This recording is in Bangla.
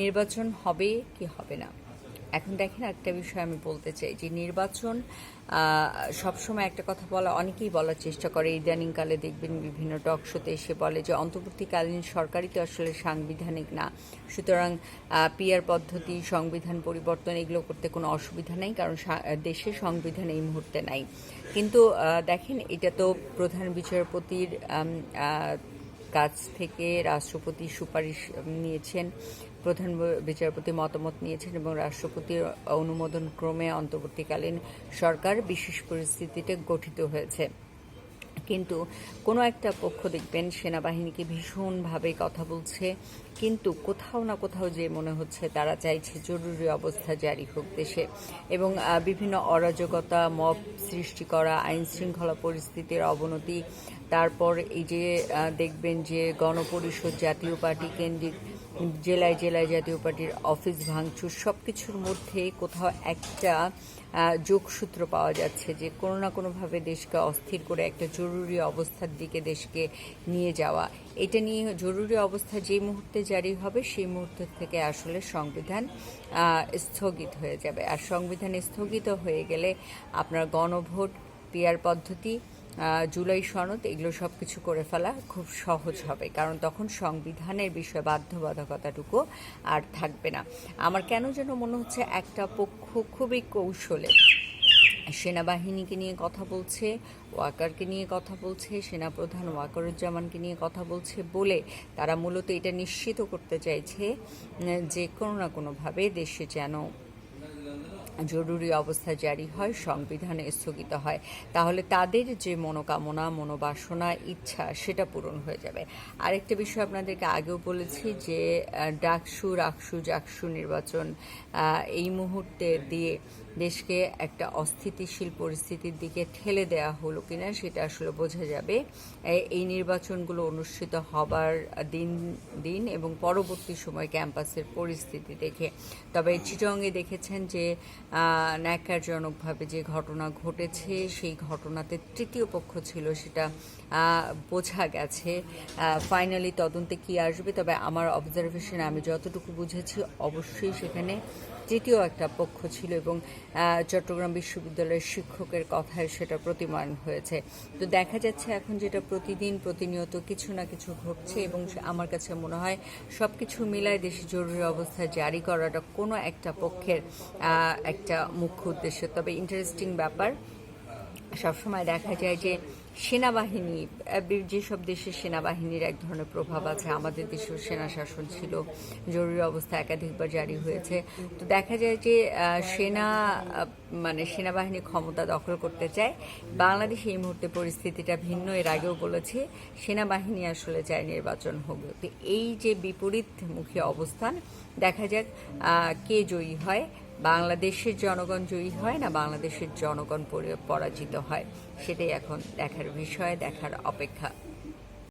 নির্বাচন হবে কি হবে না? এখন দেখেন একটা বিষয় আমি বলতে চাই যে নির্বাচন সবসময় একটা কথা বলা, অনেকেই বলার চেষ্টা করে, ইদানিংকালে দেখবেন বিভিন্ন টক শোতে এসে বলে যে অন্তর্বর্তীকালীন সরকারই তো আসলে সাংবিধানিক না। সুতরাং পিয়ার পদ্ধতি, সংবিধান পরিবর্তন এগুলো করতে কোনো অসুবিধা নেই, কারণ দেশে সংবিধান এই মুহূর্তে নাই। কিন্তু দেখেন এটা তো প্রধান বিচারপতির কাছ থেকে রাষ্ট্রপতি সুপারিশ নিয়েছেন, প্রধান বিচারপতি মতামত নিয়েছেন এবং রাষ্ট্রপতির অনুমোদন ক্রমে অন্তর্বর্তীকালীন সরকার বিশেষ পরিস্থিতিতে গঠিত হয়েছে। কিন্তু কোনো একটা পক্ষ দেখবেন সেনাবাহিনীকে ভীষণভাবে কথা বলছে, কিন্তু কোথাও না কোথাও যে মনে হচ্ছে তারা চাইছে জরুরি অবস্থা জারি হোক দেশে এবং বিভিন্ন অরাজকতা, মব সৃষ্টি করা আইন শৃঙ্খলা পরিস্থিতির অবনতি তারপর এই যে দেখবেন যে গণপরিষদ জাতীয় পার্টি কেন্দ্রিক জেলায় জেলায় জাতীয় পার্টির অফিস ভাঙচুর সব কিছুর মধ্যে কোথাও একটা যোগসূত্র পাওয়া যাচ্ছে যে কোনো না কোনোভাবে দেশকে অস্থির করে একটা জরুরি অবস্থার দিকে দেশকে নিয়ে যাওয়া। এটা নিয়ে জরুরি অবস্থা যে মুহূর্তে জারি হবে, সেই মুহূর্ত থেকে আসলে সংবিধান স্থগিত হয়ে যাবে। আর সংবিধান স্থগিত হয়ে গেলে আপনার গণভোট পিয়ার পদ্ধতি জুলাই সনদ, এগুলো সব কিছু করে ফেলা খুব সহজ হবে, কারণ তখন সংবিধানের বিষয়ে বাধ্যবাধকতাটুকু আর থাকবে না। আমার কেন যেন মনে হচ্ছে একটা পক্ষ খুবই কৌশলে সেনাবাহিনীকে নিয়ে কথা বলছে, ওয়াকারকে নিয়ে কথা বলছে, সেনাপ্রধান ওয়াকারুজ্জামানকে নিয়ে কথা বলছে বলে তারা মূলত এটা নিশ্চিত করতে চাইছে যে কোনো না কোনোভাবে দেশে যেন জরুরি অবস্থা জারি হয়, সংবিধান স্থগিত হয়। তাহলে তাদের যে মনোকামনা, মনোবাসনা, ইচ্ছা, সেটা পূরণ হয়ে যাবে। আরেকটা বিষয় আপনাদেরকে আগেও বলেছি যে ডাকসু, রাকসু, জাকসু নির্বাচন এই মুহূর্তে দিয়ে দেশকে একটা অস্থিতিশীল পরিস্থিতির দিকে ঠেলে দেওয়া হলো কিনা, সেটা আসলে বোঝা যাবে। এই নির্বাচনগুলো অনুষ্ঠিত হবার দিন দিন এবং পরবর্তী সময় ক্যাম্পাসের পরিস্থিতি দেখে। তবে চিটংয়ে দেখেছেন যে আহ, ন্যাক্কারজনকভাবে যে ঘটনা ঘটেছে সেই ঘটনাতে তৃতীয় পক্ষ ছিল সেটা বোঝা গেছে। ফাইনালি তদন্তে কি আসবে? তবে আমার অবজারভেশন আমি যতটুকু বুঝেছি অবশ্যই সেখানে তৃতীয় একটা পক্ষ ছিল এবং চট্টগ্রাম বিশ্ববিদ্যালয়ের শিক্ষকের কথায় সেটা প্রতিমান হয়েছে। তো দেখা যাচ্ছে এখন যেটা প্রতিদিন প্রতিনিয়ত কিছু না কিছু ঘটছে এবং আমার কাছে মনে হয় সব কিছু মিলায় দেশে জরুরি অবস্থা জারি করাটা কোনো একটা পক্ষের আহ, একটা মুখ্য উদ্দেশ্য। তবে ইন্টারেস্টিং ব্যাপার, সবসময় দেখা যায় যে সেনাবাহিনী যেসব দেশের সেনাবাহিনীর এক ধরনের প্রভাব আছে, আমাদের দেশেও সেনা শাসন ছিল, জরুরি অবস্থা একাধিকবার জারি হয়েছে। তো দেখা যায় যে সেনা মানে সেনাবাহিনী ক্ষমতা দখল করতে চায়। বাংলাদেশ এই মুহূর্তে পরিস্থিতিটা ভিন্ন, এর আগেও বলেছে, সেনাবাহিনী আসলে চায় নির্বাচন হোক। তো এই যে বিপরীতমুখী অবস্থান, দেখা যাক কে জয়ী হয়। বাংলাদেশের জনগণ জয়ী হয় না বাংলাদেশের জনগণ পরে- পরাজিত হয়? সেটাই এখন দেখার বিষয়, দেখার অপেক্ষা।